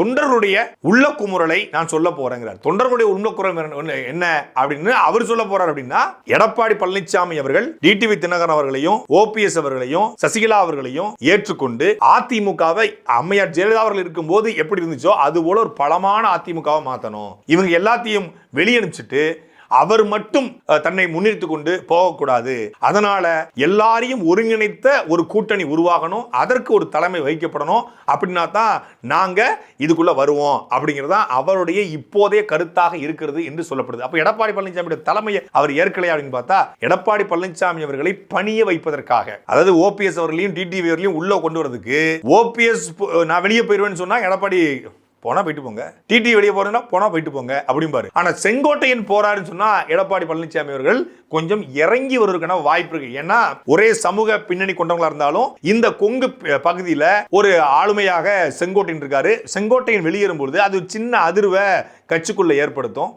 தொண்டர்களுடைய உள்ள குமுறலை நான் சொல்ல போறேங்கிறார். தொண்டர்களுடைய உள்ள குரல் என்ன அப்படின்னு அவர் சொல்ல போறார் அப்படின்னா எடப்பாடி பழனிசாமி அவர்கள் டிடிவி தினகரன் அவர்களையும் ஓபிஎஸ் அவர்களையும் சசிகலா அவர்களையும் ஏற்றுக்கொண்டு அதிமுகவை அம்மையார் ஜெயலலிதா அவர்கள் இருக்கும்போது எப்படி இருந்துச்சோ அது போல ஒரு பலமான அதிமுகவை மாத்தணும். இவங்க எல்லாத்தையும் வெளியனுப்பிச்சிட்டு அவர் மட்டும் தன்னை முன்னிறுத்தி கொண்டு போகக்கூடாது. அதனால எல்லாரையும் ஒருங்கிணைத்த ஒரு கூட்டணி உருவாகணும். அதற்கு ஒரு தலைமை வைக்கப்படணும் அப்படின்னா தான் நாங்க இதுக்குள்ள வருவோம். அப்படிங்கிறது தான் அவருடைய இப்போதைய கருத்தாக இருக்கிறது என்று சொல்லப்படுது. அப்ப எடப்பாடி பழனிசாமியுடைய தலைமையை அவர் ஏற்கலையா அப்படின்னு பார்த்தா எடப்பாடி பழனிசாமி அவர்களை பணிய வைப்பதற்காக. அதாவது ஓபிஎஸ் அவர்களையும் டிடிவி அவர்களையும் உள்ள கொண்டு வரதுக்கு ஓபிஎஸ் நான் வெளியே போயிருவேன்னு சொன்னா எடப்பாடி போனா போயிட்டு போங்க. டிடி வெளியே போறதுன்னா போனா போயிட்டு போங்க அப்படிம்பாரு ஆனா செங்கோட்டையன் போறாருன்னு சொன்னா எடப்பாடி பழனிசாமி அவர்கள் கொஞ்சம் இறங்கி வருவதற்கான வாய்ப்பு இருக்கு. ஏன்னா ஒரே சமூக பின்னணி கொண்டவங்களா இருந்தாலும் இந்த கொங்கு பகுதியில் பகுதியில ஒரு ஆளுமையாக செங்கோட்டையன் இருக்காரு. செங்கோட்டையன் வெளியேறும் பொழுது அது சின்ன அதிர்வை கட்சிக்குள்ள ஏற்படுத்தும்.